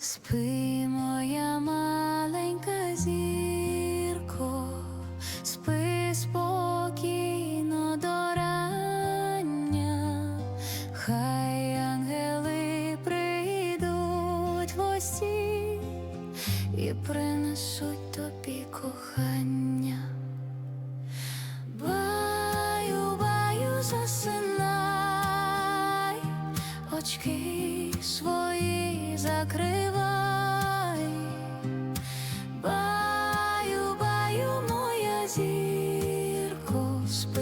Спи, моя маленька зірко, спи спокійно до рання, хай ангели прийдуть в гості і принесуть тобі кохання. Баю, баю, засинай, очки свої закривай.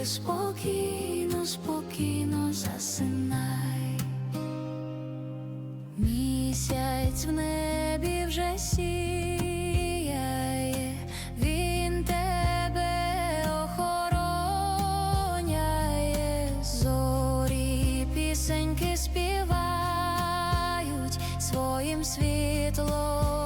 Спокійно, спокійно засинай. Місяць в небі вже сіяє, він тебе охороняє, зорі пісеньки співають, своїм світлом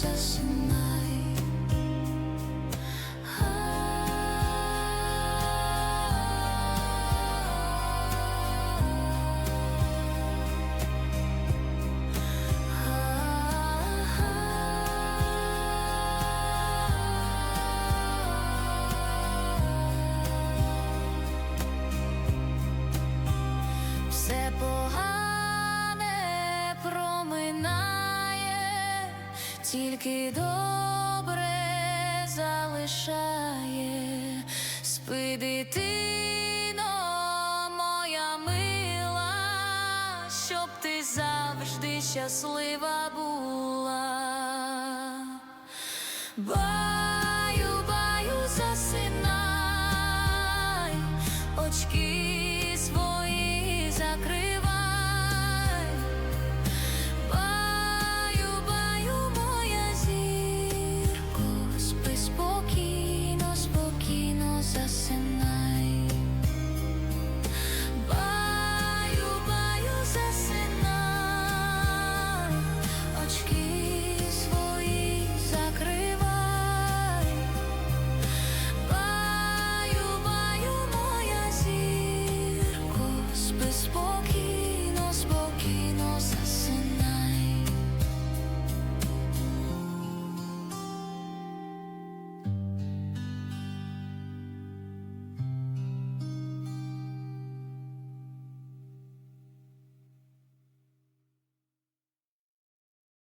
спокійно засинай. Тільки добре залишає, спи дитино, моя мила, щоб ти завжди щаслива була.